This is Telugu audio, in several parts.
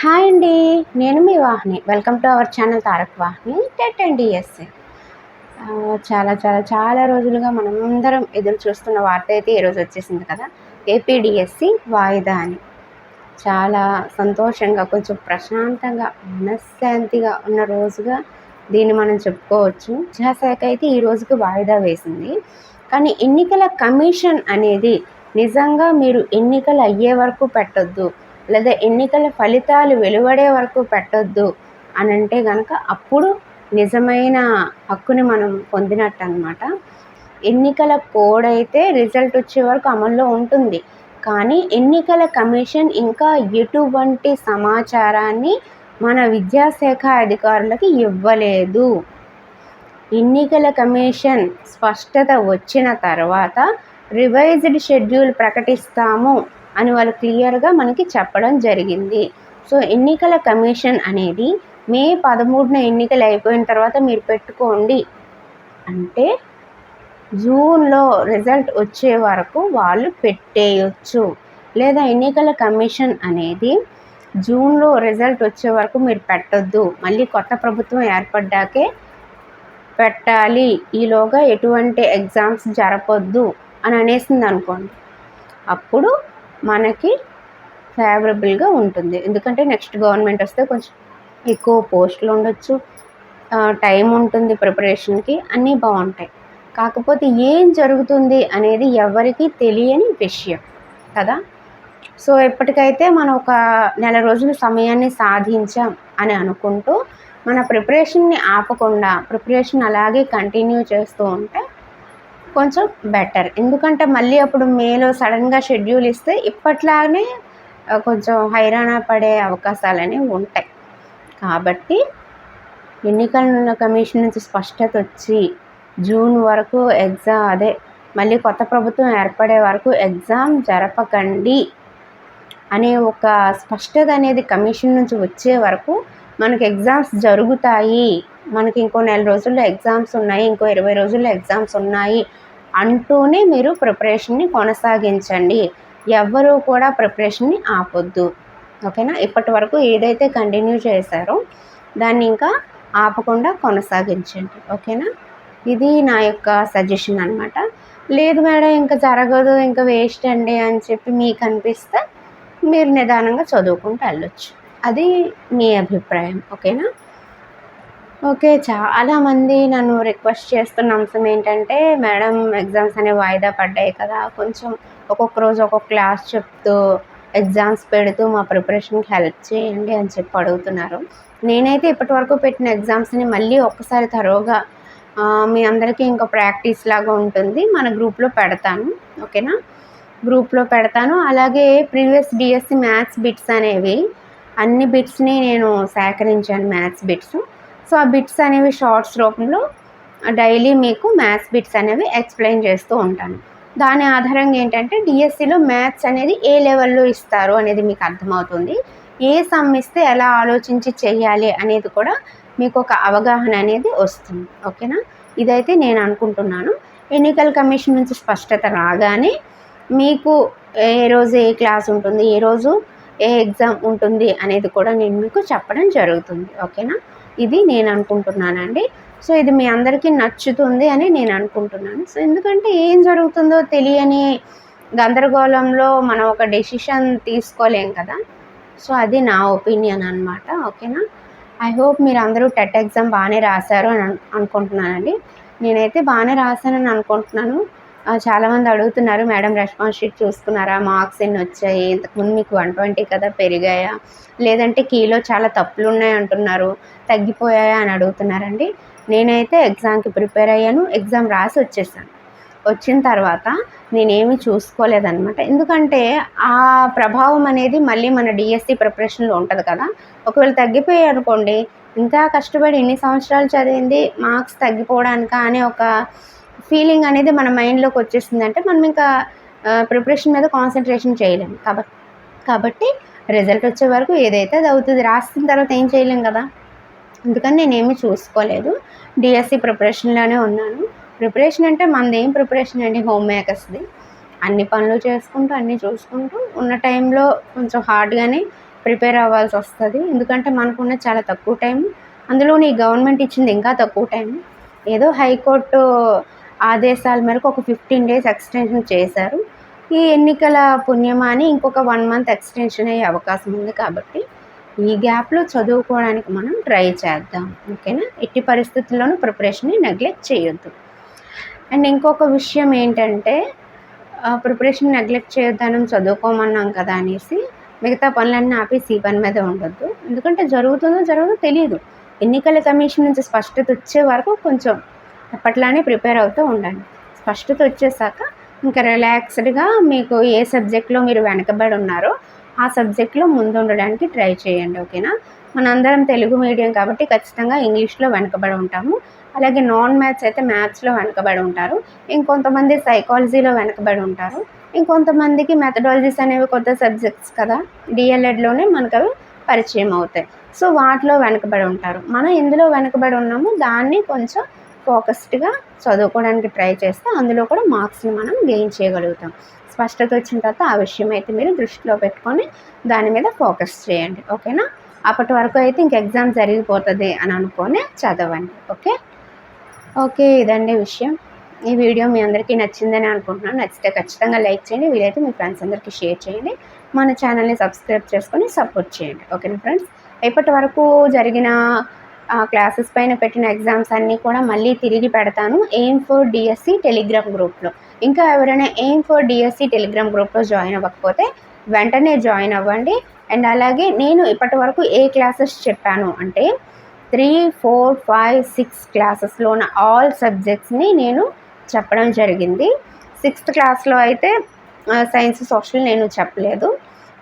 హాయ్ అండి నేను మీ Vahini. Welcome to our channel Tarak Vahini TET and DSC చాలా చాలా చాలా రోజులుగా మనమందరం అందరం ఎదురు చూస్తున్న వార్త అయితే ఈరోజు వచ్చేసింది కదా. ఏపీడిఎస్సి వాయిదా అని. చాలా సంతోషంగా కొంచెం ప్రశాంతంగా మనశ్శాంతిగా ఉన్న రోజుగా దీన్ని మనం చెప్పుకోవచ్చు. విద్యాశాఖ అయితే ఈ రోజుకి వాయిదా వేసింది. కానీ ఎన్నికల కమిషన్ అనేది నిజంగా మీరు ఎన్నికలు అయ్యే వరకు పెట్టొద్దు. లేదా ఎన్నికల ఫలితాలు వెలువడే వరకు పెట్టొద్దు అని అంటే కనుక అప్పుడు నిజమైన హక్కుని మనం పొందినట్టు అనమాట ఎన్నికల కోడ్ అయితే రిజల్ట్ వచ్చే వరకు అమల్లో ఉంటుంది. కానీ ఎన్నికల కమిషన్ ఇంకా ఎటువంటి సమాచారాన్ని మన విద్యాశాఖ అధికారులకి ఇవ్వలేదు. ఎన్నికల కమిషన్ స్పష్టత వచ్చిన తర్వాత రివైజ్డ్ షెడ్యూల్ ప్రకటిస్తాము. అని వాళ్ళు క్లియర్గా మనకి చెప్పడం జరిగింది. సో ఎన్నికల కమిషన్ అనేది మే పదమూడున ఎన్నికలు అయిపోయిన తర్వాత మీరు పెట్టుకోండి. అంటే జూన్లో రిజల్ట్ వచ్చే వరకు వాళ్ళు పెట్టేయచ్చు. లేదా ఎన్నికల కమిషన్ అనేది జూన్లో రిజల్ట్ వచ్చే వరకు మీరు పెట్టొద్దు. మళ్ళీ కొత్త ప్రభుత్వం ఏర్పడ్డాకే పెట్టాలి. ఈలోగా ఎటువంటి ఎగ్జామ్స్ జరపొద్దు అని అనేసింది అనుకోండి అప్పుడు మనకి ఫేవరబుల్గా ఉంటుంది. ఎందుకంటే నెక్స్ట్ గవర్నమెంట్ వస్తే కొంచెం ఎక్కువ పోస్టులు ఉండొచ్చు. టైం ఉంటుంది ప్రిపరేషన్కి అన్నీ బాగుంటాయి. కాకపోతే ఏం జరుగుతుంది అనేది ఎవరికి తెలియని విషయం కదా? సో ఎప్పటికైతే మనం ఒక నెల రోజులు సమయాన్ని సాధించాం అని అనుకుంటూ మన ప్రిపరేషన్ని ఆపకుండా ప్రిపరేషన్ అలాగే కంటిన్యూ చేస్తూ ఉంటే కొంచెం బెటర్ ఎందుకంటే మళ్ళీ అప్పుడు మేలో సడన్గా షెడ్యూల్ ఇస్తే ఇప్పట్లానే కొంచెం హైరాణ పడే అవకాశాలు అనేవి ఉంటాయి. కాబట్టి ఎన్నికల కమిషన్ నుంచి స్పష్టత వచ్చి జూన్ వరకు ఎగ్జామ్ అదే మళ్ళీ కొత్త ప్రభుత్వం ఏర్పడే వరకు ఎగ్జామ్ జరపకండి అనే ఒక స్పష్టత అనేది కమిషన్ నుంచి వచ్చే వరకు మనకి ఎగ్జామ్స్ జరుగుతాయి. మనకి ఇంకో నెల రోజుల్లో ఎగ్జామ్స్ ఉన్నాయి. ఇంకో ఇరవై రోజుల్లో ఎగ్జామ్స్ ఉన్నాయి అంటూనే మీరు ప్రిపరేషన్ని కొనసాగించండి. ఎవ్వరూ కూడా ప్రిపరేషన్ని ఆపొద్దు. ఓకేనా? ఇప్పటి వరకు ఏదైతే కంటిన్యూ చేశారో దాన్ని ఇంకా ఆపకుండా కొనసాగించండి. ఓకేనా? ఇది నా యొక్క సజెషన్ అనమాట లేదు మేడం ఇంకా జరగదు ఇంకా వేస్ట్ అండి అని చెప్పి మీకు అనిపిస్తే మీరు నిదానంగా చదువుకుంటూ వెళ్ళొచ్చు. అది మీ అభిప్రాయం ఓకేనా? ఓకే చాలామంది నన్ను రిక్వెస్ట్ చేస్తున్న అంశం ఏంటంటే మేడం ఎగ్జామ్స్ అనేవి వాయిదా పడ్డాయి కదా కొంచెం ఒక్కొక్క రోజు ఒక్కొక్క క్లాస్ చెప్తూ ఎగ్జామ్స్ పెడుతూ మా ప్రిపరేషన్కి హెల్ప్ చేయండి అని చెప్పి అడుగుతున్నారు. నేనైతే ఇప్పటి వరకు పెట్టిన ఎగ్జామ్స్ని మళ్ళీ ఒక్కసారి తరోగా మీ అందరికీ ఇంకా ప్రాక్టీస్ లాగా ఉంటుంది. మన గ్రూప్లో పెడతాను ఓకేనా? గ్రూప్లో పెడతాను. అలాగే ప్రీవియస్ డిఎస్సి మ్యాథ్స్ బిట్స్ అనేవి అన్ని బిట్స్ని నేను సేకరించాను మ్యాథ్స్ బిట్స్ సో ఆ బిట్స్ అనేవి షార్ట్స్ రూపంలో డైలీ మీకు మ్యాథ్స్ బిట్స్ అనేవి ఎక్స్ప్లెయిన్ చేస్తూ ఉంటాను. దాని ఆధారంగా ఏంటంటే డిఎస్సిలో మ్యాథ్స్ అనేది ఏ లెవెల్లో ఇస్తారు అనేది మీకు అర్థమవుతుంది. ఏ సమ్ ఇస్తే ఎలా ఆలోచించి చేయాలి అనేది కూడా మీకు ఒక అవగాహన అనేది వస్తుంది. ఓకేనా? ఇదైతే నేను అనుకుంటున్నాను. ఎన్నికల కమిషన్ నుంచి స్పష్టత రాగానే మీకు ఏ రోజు ఏ క్లాస్ ఉంటుంది ఏ రోజు ఏ ఎగ్జామ్ ఉంటుంది అనేది కూడా నేను మీకు చెప్పడం జరుగుతుంది ఓకేనా? ఇది నేను అనుకుంటున్నానండి. సో ఇది మీ అందరికీ నచ్చుతుంది అని నేను అనుకుంటున్నాను. సో ఎందుకంటే ఏం జరుగుతుందో తెలియని గందరగోళంలో మనం ఒక డెసిషన్ తీసుకోలేం కదా? సో అది నా ఒపీనియన్ అనమాట ఓకేనా? ఐ హోప్ మీరు అందరూ టెట్ ఎగ్జామ్ బాగానే రాశారు అని అనుకుంటున్నానండి. నేనైతే బాగానే రాశానని అనుకుంటున్నాను. చాలామంది అడుగుతున్నారు మేడం రెస్పాన్స్ షీట్ చూసుకున్నారా? మార్క్స్ ఎన్ని వచ్చాయి? ఇంతకుముందు మీకు వన్ ట్వంటీ కదా పెరిగాయా? లేదంటే కీలో చాలా తప్పులు ఉన్నాయి అంటున్నారు తగ్గిపోయాయా? అని అడుగుతున్నారండి. నేనైతే ఎగ్జామ్కి ప్రిపేర్ అయ్యాను ఎగ్జామ్ రాసి వచ్చేసాను. వచ్చిన తర్వాత నేనేమి చూసుకోలేదన్నమాట. ఎందుకంటే ఆ ప్రభావం అనేది మళ్ళీ మన డిఎస్సి ప్రిపరేషన్లో ఉంటుంది కదా. ఒకవేళ తగ్గిపోయాయి అనుకోండి ఇంత కష్టపడి ఎన్ని సంవత్సరాలు చదివింది మార్క్స్ తగ్గిపోవడానికా అనే ఒక ఫీలింగ్ అనేది మన మైండ్లోకి వచ్చేసింది అంటే మనం ఇంకా ప్రిపరేషన్ మీద కాన్సన్ట్రేషన్ చేయలేము కాబట్టి కాబట్టి రిజల్ట్ వచ్చే వరకు ఏదైతే అది అవుతుంది రాసిన తర్వాత ఏం చేయలేం కదా? అందుకని నేనేమి చూసుకోలేదు. డిఎస్సి ప్రిపరేషన్లోనే ఉన్నాను. ప్రిపరేషన్ అంటే మనది ఏం ప్రిపరేషన్ అండి? హోమ్ మేకర్స్ది అన్ని పనులు చేసుకుంటూ అన్నీ చూసుకుంటూ ఉన్న టైంలో కొంచెం హార్డ్గానే ప్రిపేర్ అవ్వాల్సి వస్తుంది. ఎందుకంటే మనకున్న చాలా తక్కువ టైం అందులోని గవర్నమెంట్ ఇచ్చింది ఇంకా తక్కువ టైం ఏదో హైకోర్టు ఆదేశాల మేరకు ఒక ఫిఫ్టీన్ డేస్ ఎక్స్టెన్షన్ చేశారు. ఈ ఎన్నికల పుణ్యమా అని ఇంకొక వన్ మంత్ ఎక్స్టెన్షన్ అయ్యే అవకాశం ఉంది కాబట్టి ఈ గ్యాప్లో చదువుకోవడానికి మనం ట్రై చేద్దాం. ఓకేనా ఎట్టి పరిస్థితుల్లోనూ ప్రిపరేషన్ని నెగ్లెక్ట్ చేయొద్దు. అండ్ ఇంకొక విషయం ఏంటంటే ప్రిపరేషన్ నెగ్లెక్ట్ చేయొద్దానం చదువుకోమన్నాం కదా అనేసి మిగతా పనులన్నీ ఆపేసి ఈ పని మీద ఉండొద్దు. ఎందుకంటే జరుగుతుందో జరగదో తెలియదు ఎన్నికల కమిషన్ నుంచి స్పష్టత వచ్చే వరకు కొంచెం అప్పట్లానే ప్రిపేర్ అవుతూ ఉండండి. స్పష్టత వచ్చేసాక ఇంకా రిలాక్స్డ్గా మీకు ఏ సబ్జెక్ట్లో మీరు వెనకబడి ఉన్నారో ఆ సబ్జెక్ట్లో ముందు ఉండడానికి ట్రై చేయండి ఓకేనా? మనందరం తెలుగు మీడియం కాబట్టి ఖచ్చితంగా ఇంగ్లీష్లో వెనకబడి ఉంటాము. అలాగే నాన్ మ్యాథ్స్ అయితే మ్యాథ్స్లో వెనకబడి ఉంటారు. ఇంకొంతమంది సైకాలజీలో వెనకబడి ఉంటారు. ఇంకొంతమందికి మెథడాలజీస్ అనేవి కొత్త సబ్జెక్ట్స్ కదా? డిఎల్ఎడ్లోనే మనకు అవి పరిచయం అవుతాయి. సో వాటిలో వెనకబడి ఉంటారు. మనం ఎందులో వెనకబడి ఉన్నామో దాన్ని కొంచెం ఫోకస్డ్గా చదువుకోవడానికి ట్రై చేస్తే అందులో కూడా మార్క్స్ని మనం గెయిన్ చేయగలుగుతాం. స్పష్టత వచ్చిన తర్వాత ఆ విషయం అయితే మీరు దృష్టిలో పెట్టుకొని దాని మీద ఫోకస్ చేయండి. ఓకేనా అప్పటి వరకు అయితే ఇంక ఎగ్జామ్ జరిగిపోతుంది అని అనుకొని చదవండి. ఓకే ఓకే ఇదండి విషయం. ఈ వీడియో మీ అందరికీ నచ్చిందని అనుకుంటున్నాను. నచ్చితే ఖచ్చితంగా లైక్ చేయండి. వీలైతే మీ ఫ్రెండ్స్ అందరికీ షేర్ చేయండి. మన ఛానల్ని సబ్స్క్రైబ్ చేసుకొని సపోర్ట్ చేయండి. ఓకేనా ఫ్రెండ్స్ ఇప్పటి వరకు జరిగిన క్లాసెస్ పైన పెట్టిన ఎగ్జామ్స్ అన్నీ కూడా మళ్ళీ తిరిగి పెడతాను. ఎయిమ్ ఫర్ డిఎస్సి టెలిగ్రామ్ గ్రూప్లో ఇంకా ఎవరైనా ఎయిమ్ ఫర్ డిఎస్సి టెలిగ్రామ్ గ్రూప్లో జాయిన్ అవ్వకపోతే వెంటనే జాయిన్ అవ్వండి. అండ్ అలాగే నేను ఇప్పటి వరకు ఏ క్లాసెస్ చెప్పాను అంటే త్రీ ఫోర్ ఫైవ్ సిక్స్ క్లాసెస్లో ఉన్న ఆల్ సబ్జెక్ట్స్ని నేను చెప్పడం జరిగింది. సిక్స్త్ క్లాస్లో అయితే సైన్స్ సోషల్ నేను చెప్పలేదు.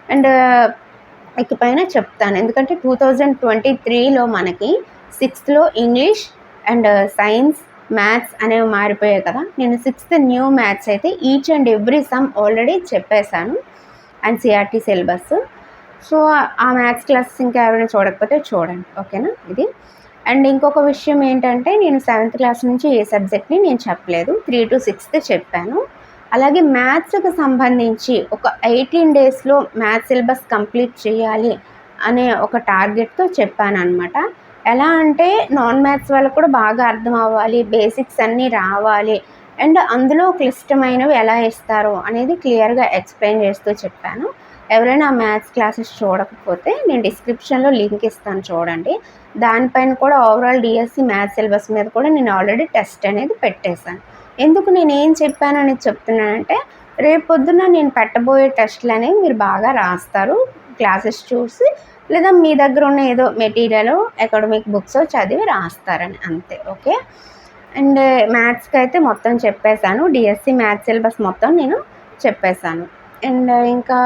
అండ్ ఇకపైన చెప్తాను. ఎందుకంటే టూ థౌజండ్ ట్వంటీ త్రీలో మనకి సిక్స్త్లో English and uh, science maths అనేవి మారిపోయాయి కదా. నేను సిక్స్త్ న్యూ మ్యాథ్స్ అయితే each and every sum already చెప్పేశాను అండ్ సిఆర్టీ సిలబస్. సో ఆ మ్యాథ్స్ క్లాసెస్ ఇంకా ఎవరైనా చూడకపోతే చూడండి ఓకేనా ఇది? అండ్ ఇంకొక విషయం ఏంటంటే నేను సెవెంత్ క్లాస్ నుంచి ఏ సబ్జెక్ట్ని నేను చెప్పలేదు త్రీ టు సిక్స్త్ చెప్పాను. అలాగే మ్యాథ్స్కి సంబంధించి ఒక ఎయిటీన్ డేస్లో మ్యాథ్స్ సిలబస్ కంప్లీట్ చేయాలి అనే ఒక టార్గెట్తో చెప్పాను అనమాట ఎలా అంటే నాన్ మ్యాథ్స్ వాళ్ళకు కూడా బాగా అర్థం అవ్వాలి బేసిక్స్ అన్నీ రావాలి. అండ్ అందులో క్లిష్టమైనవి ఎలా ఇస్తారు అనేది క్లియర్గా ఎక్స్ప్లెయిన్ చేస్తూ చెప్పాను. ఎవరైనా మ్యాథ్స్ క్లాసెస్ చూడకపోతే నేను డిస్క్రిప్షన్లో లింక్ ఇస్తాను చూడండి. దానిపైన కూడా ఓవరాల్ డిఎస్సి మ్యాథ్స్ సిలబస్ మీద కూడా నేను ఆల్రెడీ టెస్ట్ అనేది పెట్టేశాను. ఎందుకు నేను ఏం చెప్పాను అనేది చెప్తున్నానంటే రేపొద్దున నేను పెట్టబోయే టెస్ట్లు అనేవి మీరు బాగా రాస్తారు. క్లాసెస్ చూసి లేదా మీ దగ్గర ఉన్న ఏదో మెటీరియల్ అకాడమిక్ బుక్స్ చదివి రాస్తారని అంతే ఓకే? అండ్ మ్యాథ్స్కి అయితే మొత్తం చెప్పేశాను డిఎస్సి మ్యాథ్స్ సిలబస్ మొత్తం నేను చెప్పేశాను. అండ్ ఇంకా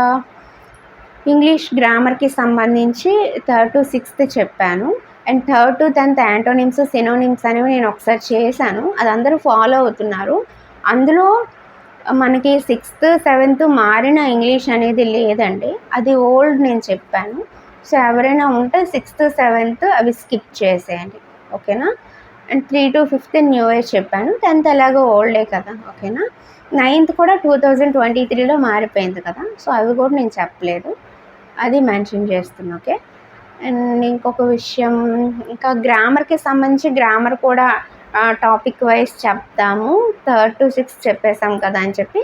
ఇంగ్లీష్ గ్రామర్కి సంబంధించి థర్డ్ టు సిక్స్త్ చెప్పాను. And third to tenth antonyms synonyms అనేవి నేను ఒకసారి చేశాను. అది అందరూ ఫాలో అవుతున్నారు. అందులో మనకి సిక్స్త్ సెవెంత్ మారిన ఇంగ్లీష్ అనేది లేదండి. అది ఓల్డ్ నేను చెప్పాను. సో ఎవరైనా ఉంటే సిక్స్త్ సెవెంత్ అవి స్కిప్ చేసేయండి. ఓకేనా? And three to fifth new year చెప్పాను. టెన్త్ ఎలాగో ఓల్డే కదా ఓకేనా? నైన్త్ కూడా టూ థౌజండ్ ట్వంటీ త్రీలో మారిపోయింది కదా సో అవి కూడా నేను చెప్పలేదు. అది మెన్షన్ చేస్తున్నా ఓకే? అండ్ ఇంకొక విషయం ఇంకా గ్రామర్కి సంబంధించి గ్రామర్ కూడా టాపిక్ వైజ్ చెప్తాము. థర్డ్ టు సిక్స్ చెప్పేసాం కదా అని చెప్పి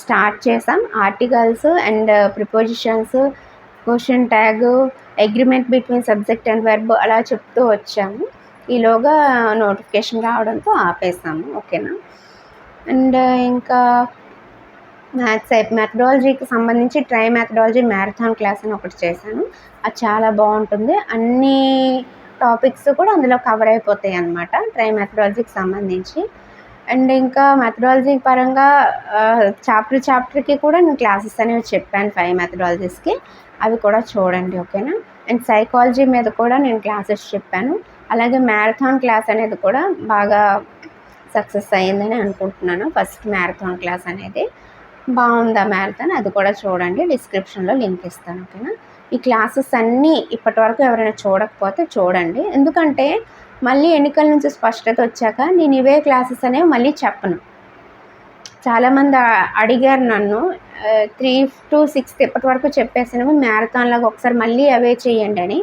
స్టార్ట్ చేసాం articles and prepositions question tag agreement between subject and verb అలా చెప్తూ వచ్చాము. ఈలోగా నోటిఫికేషన్ రావడంతో ఆపేసాము. ఓకేనా అండ్ uh, ఇంకా మ్యాథ్స్ మెథడాలజీకి సంబంధించి ట్రై మెథడాలజీ మ్యారథాన్ క్లాస్ అని ఒకటి చేశాను. అది చాలా బాగుంటుంది. అన్ని టాపిక్స్ కూడా అందులో కవర్ అయిపోతాయి అన్నమాట. ట్రై మెథడాలజీకి సంబంధించి. అండ్ ఇంకా మెథడాలజీ పరంగా చాప్టర్ చాప్టర్కి కూడా నేను క్లాసెస్ అనేవి చెప్పాను ఫైవ్ మెథడాలజీస్కి అవి కూడా చూడండి ఓకేనా అండ్ సైకాలజీ మీద కూడా నేను క్లాసెస్ చెప్పాను. అలాగే మ్యారథాన్ క్లాస్ అనేది కూడా బాగా సక్సెస్ అయ్యిందని అనుకుంటున్నాను ఫస్ట్ మ్యారథాన్ క్లాస్ అనేది. బాగుందా మ్యారథాన్ అది కూడా చూడండి డిస్క్రిప్షన్లో లింక్ ఇస్తాను ఓకేనా ఈ క్లాసెస్ అన్నీ ఇప్పటి వరకు ఎవరైనా చూడకపోతే చూడండి. ఎందుకంటే మళ్ళీ ఎన్నికల నుంచి స్పష్టత వచ్చాక నేను ఇవే క్లాసెస్ అనేవి మళ్ళీ చెప్పను. చాలామంది అడిగారు నన్ను త్రీ టు సిక్స్త్ ఇప్పటి వరకు చెప్పేసినవి మ్యారథాన్ లాగా ఒకసారి మళ్ళీ అవే చేయండి అని.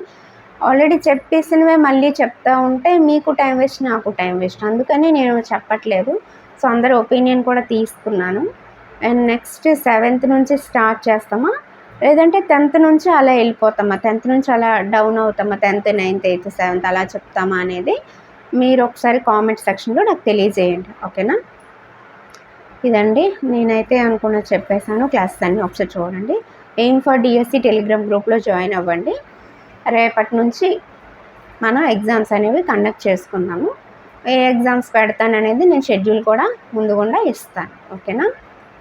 ఆల్రెడీ చెప్పేసినవే మళ్ళీ చెప్తా ఉంటే మీకు టైం వేస్ట్ నాకు టైం వేస్ట్. అందుకని నేను చెప్పట్లేదు. సో అందరి ఒపీనియన్ కూడా తీసుకున్నాను. అండ్ నెక్స్ట్ సెవెంత్ నుంచి స్టార్ట్ చేస్తామా? లేదంటే టెన్త్ నుంచి అలా వెళ్ళిపోతామా? టెన్త్ నుంచి అలా డౌన్ అవుతామా? టెన్త్ నైన్త్ ఎయిత్ సెవెంత్ అలా చెప్తామా అనేది మీరు ఒకసారి కామెంట్ సెక్షన్లో నాకు తెలియజేయండి. ఓకేనా? ఇదండి. నేనైతే అనుకున్న చెప్పేశాను. క్లాసెస్ అన్నీ ఒకసారి చూడండి. ఎయిమ్ ఫర్ డిఎస్సి టెలిగ్రామ్ గ్రూప్లో జాయిన్ అవ్వండి. రేపటి నుంచి మనం ఎగ్జామ్స్ అనేవి కండక్ట్ చేసుకుందాము. ఏ ఎగ్జామ్స్ పెడతాననేది నేను షెడ్యూల్ కూడా ముందుగుండా ఇస్తాను. ఓకేనా?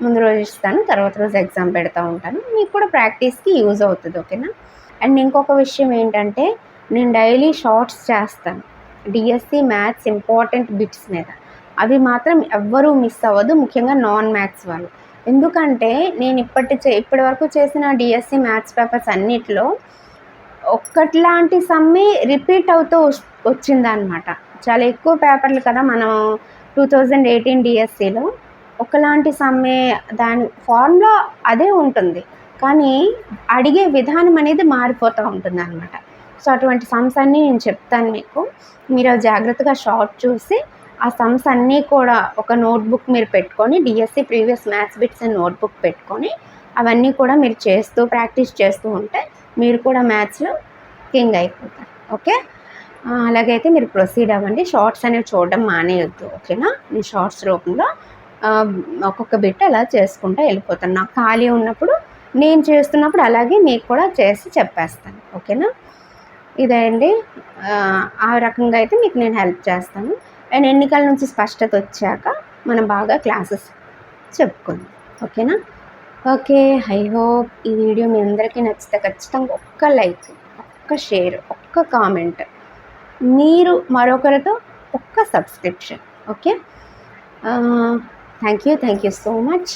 ముందు రోజు ఇస్తాను తర్వాత రోజు ఎగ్జామ్ పెడతా ఉంటాను. మీకు కూడా ప్రాక్టీస్కి యూజ్ అవుతుంది ఓకేనా అండ్ ఇంకొక విషయం ఏంటంటే నేను డైలీ షార్ట్స్ చేస్తాను. డిఎస్సి మ్యాథ్స్ ఇంపార్టెంట్ బిట్స్ మీద. అవి మాత్రం ఎవ్వరూ మిస్ అవ్వదు ముఖ్యంగా నాన్ మ్యాథ్స్ వాళ్ళు. ఎందుకంటే నేను ఇప్పటి చే ఇప్పటి వరకు చేసిన డిఎస్సి మ్యాథ్స్ పేపర్స్ అన్నిట్లో ఒక్కట్లాంటి సమ్మె రిపీట్ అవుతూ వచ్చిందనమాట చాలా ఎక్కువ పేపర్లు కదా మనం టూ థౌజండ్ ఎయిటీన్ డిఎస్సిలో ఒకలాంటి సమ్మె దాని ఫార్మ్లో అదే ఉంటుంది. కానీ అడిగే విధానం అనేది మారిపోతూ ఉంటుంది అనమాట సో అటువంటి సమ్స్ అన్నీ నేను చెప్తాను మీకు. మీరు జాగ్రత్తగా షార్ట్ చూసి ఆ సమ్స్ అన్నీ కూడా ఒక నోట్బుక్ మీరు పెట్టుకొని DSC previous maths bits and notebook పెట్టుకొని అవన్నీ కూడా మీరు చేస్తూ ప్రాక్టీస్ చేస్తూ ఉంటే మీరు కూడా మ్యాథ్స్లో కింగ్ అయిపోతారు. ఓకే? అలాగైతే మీరు ప్రొసీడ్ అవ్వండి. షార్ట్స్ అనేవి చూడడం మానేయొద్దు. ఓకేనా? నేను షార్ట్స్ రూపంలో ఒక్కొక్క బిట్ అలా చేసుకుంటూ వెళ్ళిపోతాను. నాకు ఖాళీ ఉన్నప్పుడు నేను చేస్తున్నప్పుడు అలాగే మీకు కూడా చేసి చెప్పేస్తాను. ఓకేనా? ఇదే అండి. ఆ, రకంగా అయితే మీకు నేను హెల్ప్ చేస్తాను. అండ్ ఎన్నికల నుంచి స్పష్టత వచ్చాక మనం బాగా క్లాసెస్ చెప్పుకుందాం. ఓకేనా? ఓకే. ఐ హోప్ ఈ వీడియో మీ అందరికీ నచ్చితే ఖచ్చితంగా ఒక్క లైక్ ఒక్క షేర్ ఒక్క కామెంట్. మీరు మరొకరితో ఒక్క subscription. Okay? Thank you thank you so much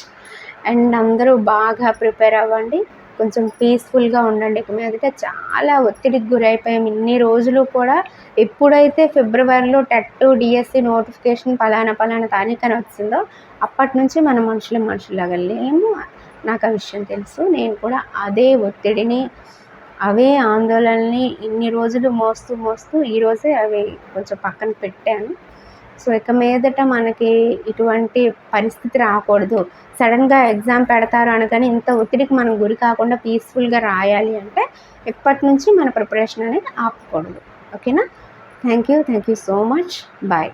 and అందరూ బాగా ప్రిపేర్ అవ్వండి. కొంచెం పీస్ఫుల్గా ఉండండి. ఇక మీదట చాలా ఒత్తిడికి గురైపోయాం. ఇన్ని రోజులు కూడా ఎప్పుడైతే ఫిబ్రవరిలో టెట్టు డిఎస్సి నోటిఫికేషన్ పలానా పలానా తారీఖు అని వచ్చిందో అప్పటి నుంచి మన మనుషులు మనుషులాగా లేము. నాకు ఆ విషయం తెలుసు. నేను కూడా అదే ఒత్తిడిని అవే ఆందోళనని ఇన్ని రోజులు మోస్తూ మోస్తూ ఈరోజే అవి కొంచెం పక్కన పెట్టాను. సో ఇక మీదట మనకి ఇటువంటి పరిస్థితి రాకూడదు. సడన్గా ఎగ్జామ్ పెడతారు అనగానే ఇంత ఒత్తిడికి మనం గురి కాకుండా పీస్ఫుల్గా రాయాలి అంటే ఇప్పటి నుంచి మన ప్రిపరేషన్ అనేది ఆపకూడదు. ఓకేనా? Thank you thank you so much. Bye.